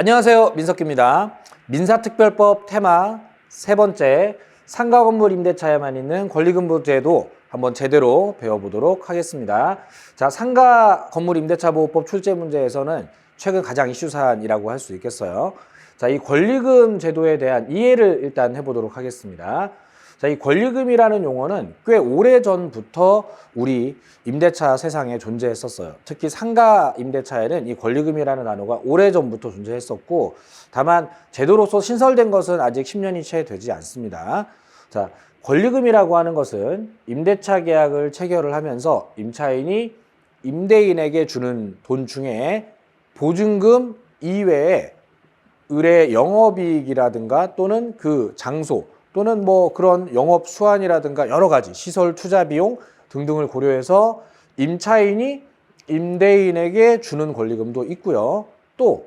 안녕하세요. 민석기입니다. 민사특별법 테마 세 번째 상가 건물 임대차에만 있는 권리금부 제도 한번 제대로 배워보도록 하겠습니다. 자, 상가 건물 임대차 보호법 출제 문제에서는 최근 가장 이슈 사안이라고 할 수 있겠어요. 자, 이 권리금 제도에 대한 이해를 일단 해보도록 하겠습니다. 자, 이 권리금이라는 용어는 꽤 오래 전부터 우리 임대차 세상에 존재했었어요. 특히 상가 임대차에는 이 권리금이라는 단어가 오래 전부터 존재했었고, 다만 제도로서 신설된 것은 아직 10년이 채 되지 않습니다. 자, 권리금이라고 하는 것은 임대차 계약을 체결을 하면서 임차인이 임대인에게 주는 돈 중에 보증금 이외에 의뢰 영업이익이라든가 또는 그 장소 또는 뭐 그런 영업 수완이라든가 여러 가지 시설 투자 비용 등등을 고려해서 임차인이 임대인에게 주는 권리금도 있고요. 또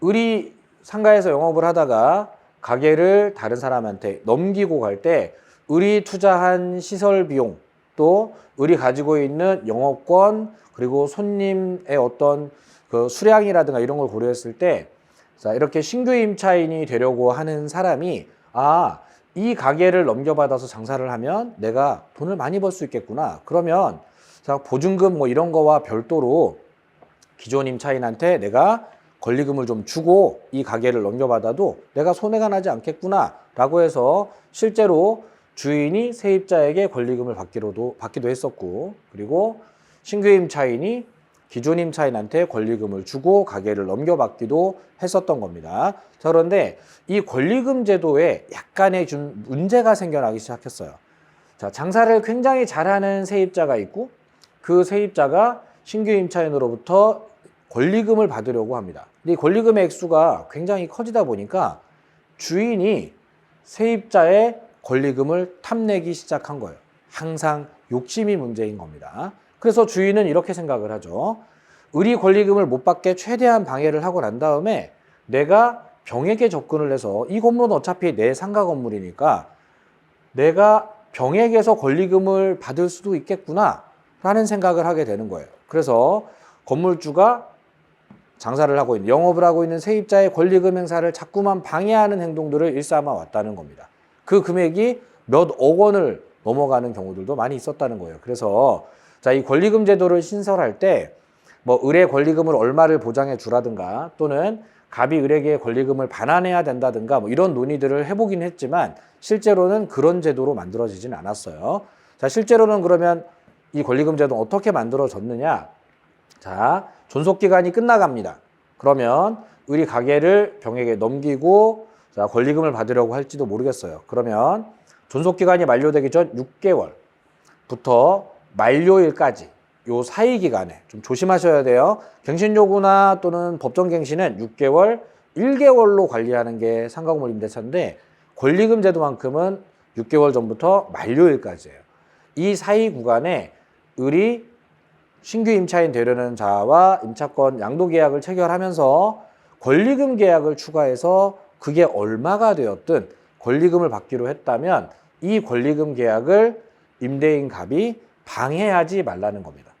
의리 상가에서 영업을 하다가 가게를 다른 사람한테 넘기고 갈때 의리 투자한 시설 비용 또 의리 가지고 있는 영업권 그리고 손님의 어떤 그 수량이라든가 이런 걸 고려했을 때 자, 이렇게 신규 임차인이 되려고 하는 사람이 아, 이 가게를 넘겨받아서 장사를 하면 내가 돈을 많이 벌 수 있겠구나. 그러면 자, 보증금 뭐 이런 거와 별도로 기존 임차인한테 내가 권리금을 좀 주고 이 가게를 넘겨받아도 내가 손해가 나지 않겠구나. 라고 해서 실제로 주인이 세입자에게 권리금을 받기로도, 받기도 했었고, 그리고 신규 임차인이 기존 임차인한테 권리금을 주고 가게를 넘겨받기도 했었던 겁니다. 자, 그런데 이 권리금 제도에 약간의 좀 문제가 생겨나기 시작했어요. 자, 장사를 굉장히 잘하는 세입자가 있고 그 세입자가 신규 임차인으로부터 권리금을 받으려고 합니다. 이 권리금의 액수가 굉장히 커지다 보니까 주인이 세입자의 권리금을 탐내기 시작한 거예요. 항상 욕심이 문제인 겁니다. 그래서 주인은 이렇게 생각을 하죠. 의리 권리금을 못 받게 최대한 방해를 하고 난 다음에 내가 병에게 접근을 해서 이 건물은 어차피 내 상가 건물이니까 내가 병에게서 권리금을 받을 수도 있겠구나 라는 생각을 하게 되는 거예요. 그래서 건물주가 장사를 하고 있는 영업을 하고 있는 세입자의 권리금 행사를 자꾸만 방해하는 행동들을 일삼아 왔다는 겁니다. 그 금액이 몇 억 원을 넘어가는 경우들도 많이 있었다는 거예요. 그래서 자, 이 권리금 제도를 신설할 때 뭐 의뢰 권리금을 얼마를 보장해 주라든가 또는 갑이 의뢰계의 권리금을 반환해야 된다든가 뭐 이런 논의들을 해보긴 했지만 실제로는 그런 제도로 만들어지진 않았어요. 자, 실제로는 그러면 이 권리금 제도 어떻게 만들어졌느냐? 자, 존속 기간이 끝나갑니다. 그러면 의리 가게를 병에게 넘기고 자, 권리금을 받으려고 할지도 모르겠어요. 그러면 존속 기간이 만료되기 전 6개월부터 만료일까지 요 사이 기간에 좀 조심하셔야 돼요. 갱신 요구나 또는 법정 갱신은 6개월, 1개월로 관리하는 게 상가건물 임대차인데 권리금 제도만큼은 6개월 전부터 만료일까지예요. 이 사이 구간에 을이 신규 임차인 되려는 자와 임차권 양도 계약을 체결하면서 권리금 계약을 추가해서 그게 얼마가 되었든 권리금을 받기로 했다면 이 권리금 계약을 임대인 갑이 방해하지 말라는 겁니다.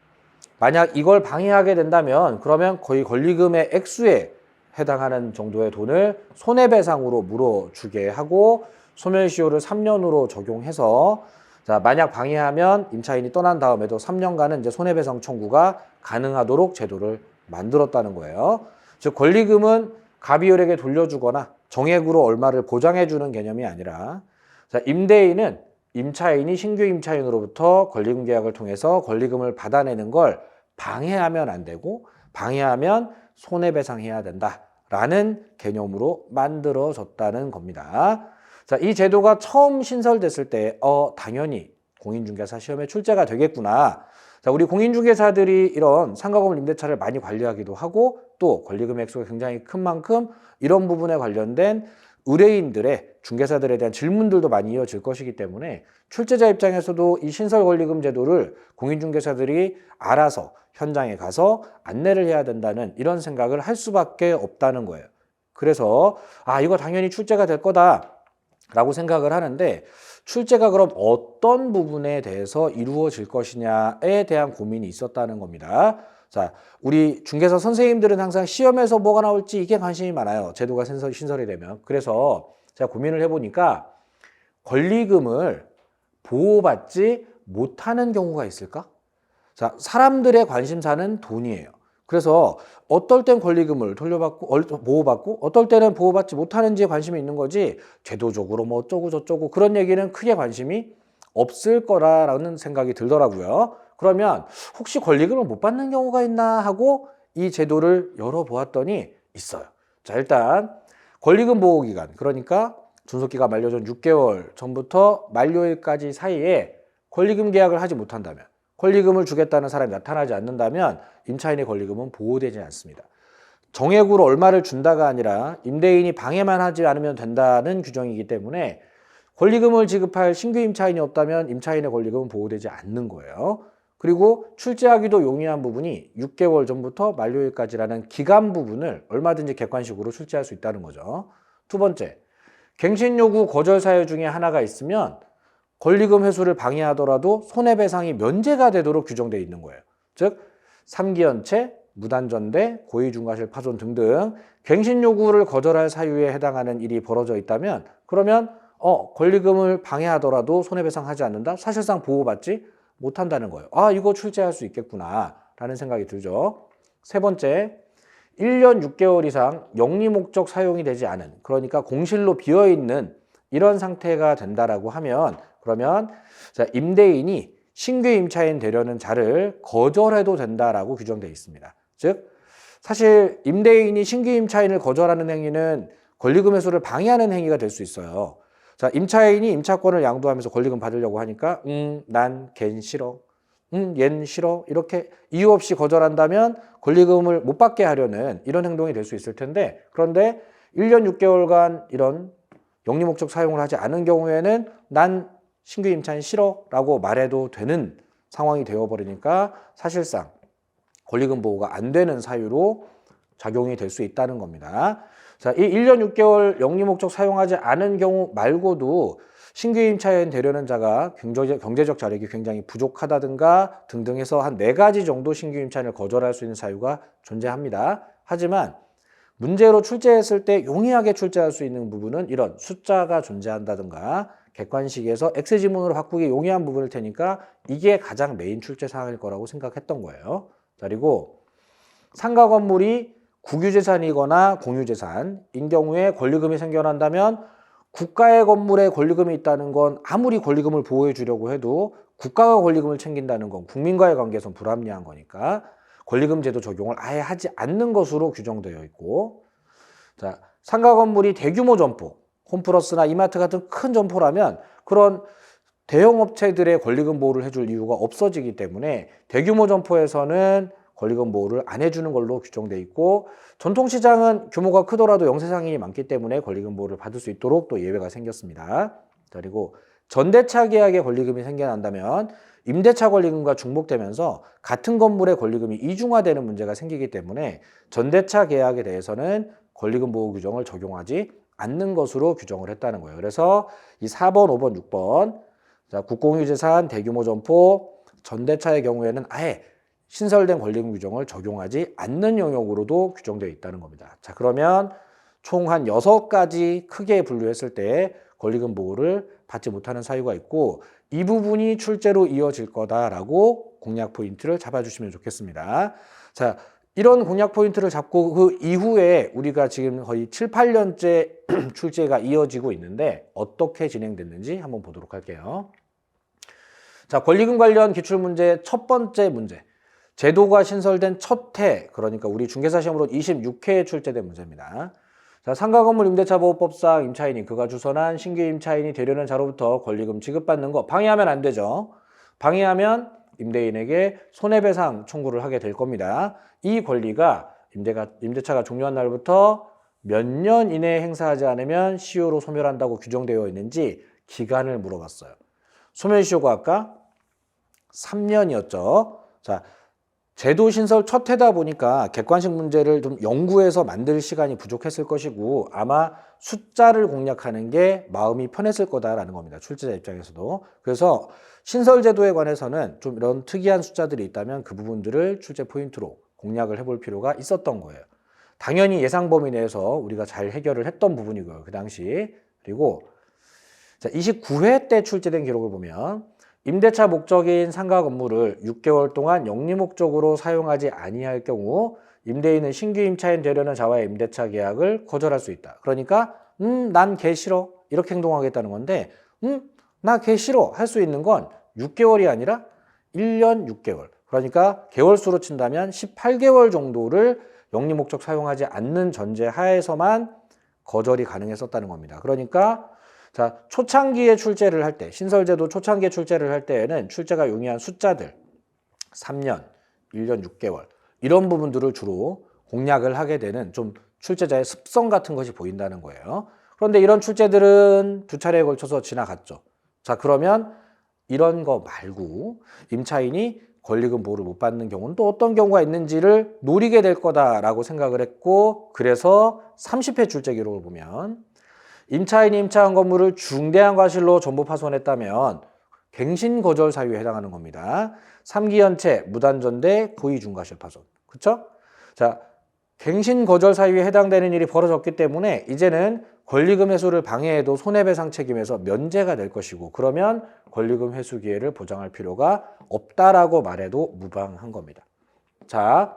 만약 이걸 방해하게 된다면 그러면 거의 권리금의 액수에 해당하는 정도의 돈을 손해배상으로 물어주게 하고 소멸시효를 3년으로 적용해서 자 만약 방해하면 임차인이 떠난 다음에도 3년간은 이제 손해배상 청구가 가능하도록 제도를 만들었다는 거예요. 즉 권리금은 갑이율에게 돌려주거나 정액으로 얼마를 보장해주는 개념이 아니라 자 임대인은 임차인이 신규 임차인으로부터 권리금 계약을 통해서 권리금을 받아내는 걸 방해하면 안 되고 방해하면 손해배상해야 된다라는 개념으로 만들어졌다는 겁니다. 자, 이 제도가 처음 신설됐을 때, 어, 당연히 공인중개사 시험에 출제가 되겠구나. 자, 우리 공인중개사들이 이런 상가건물 임대차를 많이 관리하기도 하고 또 권리금 액수가 굉장히 큰 만큼 이런 부분에 관련된 의뢰인들의 중개사들에 대한 질문들도 많이 이어질 것이기 때문에 출제자 입장에서도 이 신설 권리금 제도를 공인중개사들이 알아서 현장에 가서 안내를 해야 된다는 이런 생각을 할 수밖에 없다는 거예요. 그래서 아 이거 당연히 출제가 될 거다라고 생각을 하는데 출제가 그럼 어떤 부분에 대해서 이루어질 것이냐에 대한 고민이 있었다는 겁니다. 자, 우리 중개사 선생님들은 항상 시험에서 뭐가 나올지 이게 관심이 많아요. 제도가 신설, 신설 이 되면. 그래서 제가 고민을 해보니까 권리금을 보호받지 못하는 경우가 있을까? 자, 사람들의 관심사는 돈이에요. 그래서 어떨 땐 권리금을 돌려받고 얼- 보호받고 어떨 때는 보호받지 못하는지에 관심이 있는 거지 제도적으로 뭐 어쩌고 저쩌고 그런 얘기는 크게 관심이 없을 거라는 생각이 들더라고요. 그러면 혹시 권리금을 못 받는 경우가 있나 하고 이 제도를 열어보았더니 있어요. 자, 일단 권리금 보호기간 그러니까 준속기가 만료 전 6개월 전부터 만료일까지 사이에 권리금 계약을 하지 못한다면 권리금을 주겠다는 사람이 나타나지 않는다면 임차인의 권리금은 보호되지 않습니다. 정액으로 얼마를 준다가 아니라 임대인이 방해만 하지 않으면 된다는 규정이기 때문에 권리금을 지급할 신규 임차인이 없다면 임차인의 권리금은 보호되지 않는 거예요. 그리고 출제하기도 용이한 부분이 6개월 전부터 만료일까지라는 기간 부분을 얼마든지 객관식으로 출제할 수 있다는 거죠. 두 번째, 갱신 요구 거절 사유 중에 하나가 있으면 권리금 회수를 방해하더라도 손해배상이 면제가 되도록 규정되어 있는 거예요. 즉, 삼기연체, 무단전대, 고의중과실 파손 등등 갱신 요구를 거절할 사유에 해당하는 일이 벌어져 있다면 그러면 어, 권리금을 방해하더라도 손해배상하지 않는다? 사실상 보호받지 못한다는 거예요. 아, 이거 출제할 수 있겠구나. 라는 생각이 들죠. 세 번째, 1년 6개월 이상 영리 목적 사용이 되지 않은, 그러니까 공실로 비어 있는 이런 상태가 된다라고 하면, 그러면 자, 임대인이 신규 임차인 되려는 자를 거절해도 된다라고 규정되어 있습니다. 즉, 사실 임대인이 신규 임차인을 거절하는 행위는 권리금 회수를 방해하는 행위가 될 수 있어요. 자, 임차인이 임차권을 양도하면서 권리금 받으려고 하니까, 음, 난 걘 싫어. 음, 얜 싫어. 이렇게 이유 없이 거절한다면 권리금을 못 받게 하려는 이런 행동이 될 수 있을 텐데, 그런데 1년 6개월간 이런 영리 목적 사용을 하지 않은 경우에는 난 신규 임차인 싫어. 라고 말해도 되는 상황이 되어버리니까 사실상 권리금 보호가 안 되는 사유로 작용이 될 수 있다는 겁니다. 자, 이 1년 6개월 영리 목적 사용하지 않은 경우 말고도 신규 임차인 되려는 자가 경제적, 자력이 굉장히 부족하다든가 등등 해서 한 네 가지 정도 신규 임차인을 거절할 수 있는 사유가 존재합니다. 하지만 문제로 출제했을 때 용이하게 출제할 수 있는 부분은 이런 숫자가 존재한다든가 객관식에서 X 지문으로 바꾸기 용이한 부분일 테니까 이게 가장 메인 출제 사항일 거라고 생각했던 거예요. 자, 그리고 상가 건물이 국유재산이거나 공유재산인 경우에 권리금이 생겨난다면 국가의 건물에 권리금이 있다는 건 아무리 권리금을 보호해 주려고 해도 국가가 권리금을 챙긴다는 건 국민과의 관계에선 불합리한 거니까 권리금 제도 적용을 아예 하지 않는 것으로 규정되어 있고 자 상가 건물이 대규모 점포 홈플러스나 이마트 같은 큰 점포라면 그런 대형 업체들의 권리금 보호를 해줄 이유가 없어지기 때문에 대규모 점포에서는 권리금 보호를 안 해주는 걸로 규정돼 있고 전통시장은 규모가 크더라도 영세상인이 많기 때문에 권리금 보호를 받을 수 있도록 또 예외가 생겼습니다. 그리고 전대차 계약에 권리금이 생겨난다면 임대차 권리금과 중복되면서 같은 건물의 권리금이 이중화되는 문제가 생기기 때문에 전대차 계약에 대해서는 권리금 보호 규정을 적용하지 않는 것으로 규정을 했다는 거예요. 그래서 이 4번, 5번, 6번 자, 국공유재산, 대규모 점포, 전대차의 경우에는 아예 신설된 권리금 규정을 적용하지 않는 영역으로도 규정되어 있다는 겁니다. 자, 그러면 총한 여섯 가지 크게 분류했을 때 권리금 보호를 받지 못하는 사유가 있고 이 부분이 출제로 이어질 거다라고 공략 포인트를 잡아주시면 좋겠습니다. 자, 이런 공략 포인트를 잡고 그 이후에 우리가 지금 거의 7, 8년째 출제가 이어지고 있는데 어떻게 진행됐는지 한번 보도록 할게요. 자, 권리금 관련 기출문제 첫 번째 문제. 제도가 신설된 첫 해, 그러니까 우리 중개사 시험으로 26회에 출제된 문제입니다. 자, 상가 건물 임대차 보호법상 임차인이 그가 주선한 신규 임차인이 되려는 자로부터 권리금 지급받는 거 방해하면 안 되죠. 방해하면 임대인에게 손해배상 청구를 하게 될 겁니다. 이 권리가 임대가, 임대차가 종료한 날부터 몇 년 이내에 행사하지 않으면 시효로 소멸한다고 규정되어 있는지 기간을 물어봤어요. 소멸시효가 아까 3년이었죠. 자, 제도 신설 첫 해다 보니까 객관식 문제를 좀 연구해서 만들 시간이 부족했을 것이고 아마 숫자를 공략하는 게 마음이 편했을 거다라는 겁니다. 출제자 입장에서도. 그래서 신설 제도에 관해서는 좀 이런 특이한 숫자들이 있다면 그 부분들을 출제 포인트로 공략을 해볼 필요가 있었던 거예요. 당연히 예상 범위 내에서 우리가 잘 해결을 했던 부분이고요. 그 당시. 그리고 자, 29회 때 출제된 기록을 보면 임대차 목적인 상가 건물을 6개월 동안 영리 목적으로 사용하지 아니할 경우 임대인은 신규 임차인 되려는 자와의 임대차 계약을 거절할 수 있다. 그러니까 음, 난 개 싫어. 이렇게 행동하겠다는 건데 음, 나 개 싫어. 할 수 있는 건 6개월이 아니라 1년 6개월. 그러니까 개월수로 친다면 18개월 정도를 영리 목적 사용하지 않는 전제 하에서만 거절이 가능했었다는 겁니다. 그러니까 자, 초창기에 출제를 할 때, 신설제도 초창기에 출제를 할 때에는 출제가 용이한 숫자들, 3년, 1년 6개월, 이런 부분들을 주로 공략을 하게 되는 좀 출제자의 습성 같은 것이 보인다는 거예요. 그런데 이런 출제들은 두 차례에 걸쳐서 지나갔죠. 자, 그러면 이런 거 말고 임차인이 권리금 보호를 못 받는 경우는 또 어떤 경우가 있는지를 노리게 될 거다라고 생각을 했고, 그래서 30회 출제 기록을 보면 임차인이 임차한 건물을 중대한 과실로 전부 파손했다면 갱신 거절 사유에 해당하는 겁니다. 3기 연체, 무단전대, 고의 중과실 파손. 그쵸? 자, 갱신 거절 사유에 해당되는 일이 벌어졌기 때문에 이제는 권리금 회수를 방해해도 손해배상 책임에서 면제가 될 것이고 그러면 권리금 회수 기회를 보장할 필요가 없다라고 말해도 무방한 겁니다. 자,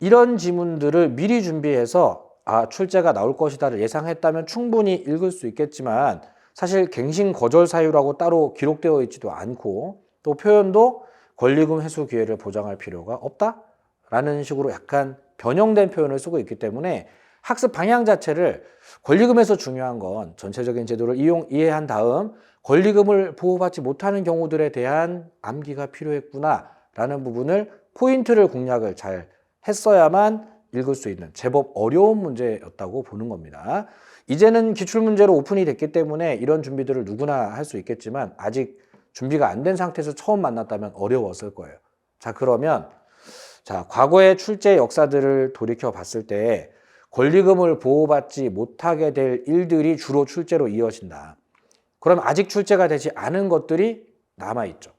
이런 지문들을 미리 준비해서 아, 출제가 나올 것이다를 예상했다면 충분히 읽을 수 있겠지만 사실 갱신 거절 사유라고 따로 기록되어 있지도 않고 또 표현도 권리금 회수 기회를 보장할 필요가 없다라는 식으로 약간 변형된 표현을 쓰고 있기 때문에 학습 방향 자체를 권리금에서 중요한 건 전체적인 제도를 이용 이해한 다음 권리금을 보호받지 못하는 경우들에 대한 암기가 필요했구나라는 부분을 포인트를 공략을 잘 했어야만 읽을 수 있는 제법 어려운 문제였다고 보는 겁니다. 이제는 기출문제로 오픈이 됐기 때문에 이런 준비들을 누구나 할 수 있겠지만 아직 준비가 안 된 상태에서 처음 만났다면 어려웠을 거예요. 자, 그러면 자, 과거의 출제 역사들을 돌이켜 봤을 때 권리금을 보호받지 못하게 될 일들이 주로 출제로 이어진다. 그럼 아직 출제가 되지 않은 것들이 남아있죠.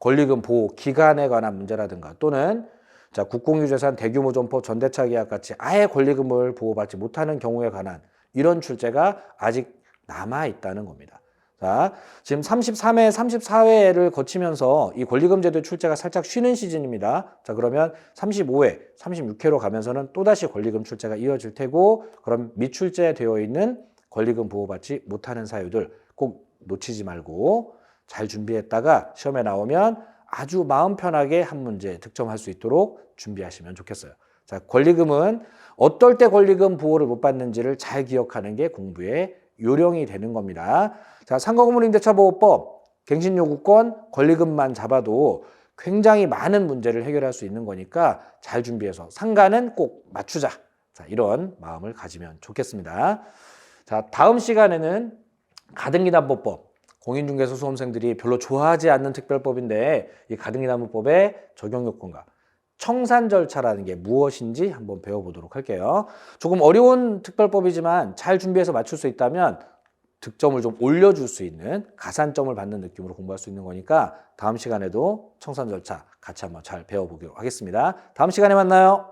권리금 보호 기간에 관한 문제라든가 또는 자, 국공유재산 대규모 점포 전대차 계약 같이 아예 권리금을 보호받지 못하는 경우에 관한 이런 출제가 아직 남아 있다는 겁니다. 자, 지금 33회, 34회를 거치면서 이 권리금 제도 출제가 살짝 쉬는 시즌입니다. 자, 그러면 35회, 36회로 가면서는 또다시 권리금 출제가 이어질 테고 그럼 미출제되어 있는 권리금 보호받지 못하는 사유들 꼭 놓치지 말고 잘 준비했다가 시험에 나오면 아주 마음 편하게 한 문제 득점할 수 있도록 준비하시면 좋겠어요. 자, 권리금은 어떨 때 권리금 보호를 못 받는지를 잘 기억하는 게 공부의 요령이 되는 겁니다. 자, 상가건물임대차보호법, 갱신요구권, 권리금만 잡아도 굉장히 많은 문제를 해결할 수 있는 거니까 잘 준비해서 상가는 꼭 맞추자. 자, 이런 마음을 가지면 좋겠습니다. 자, 다음 시간에는 가등기납부법, 공인중개사 수험생들이 별로 좋아하지 않는 특별법인데 이 가등기나무법의 적용 요건과 청산 절차라는 게 무엇인지 한번 배워보도록 할게요. 조금 어려운 특별법이지만 잘 준비해서 맞출 수 있다면 득점을 좀 올려줄 수 있는 가산점을 받는 느낌으로 공부할 수 있는 거니까 다음 시간에도 청산 절차 같이 한번 잘 배워보기로 하겠습니다. 다음 시간에 만나요.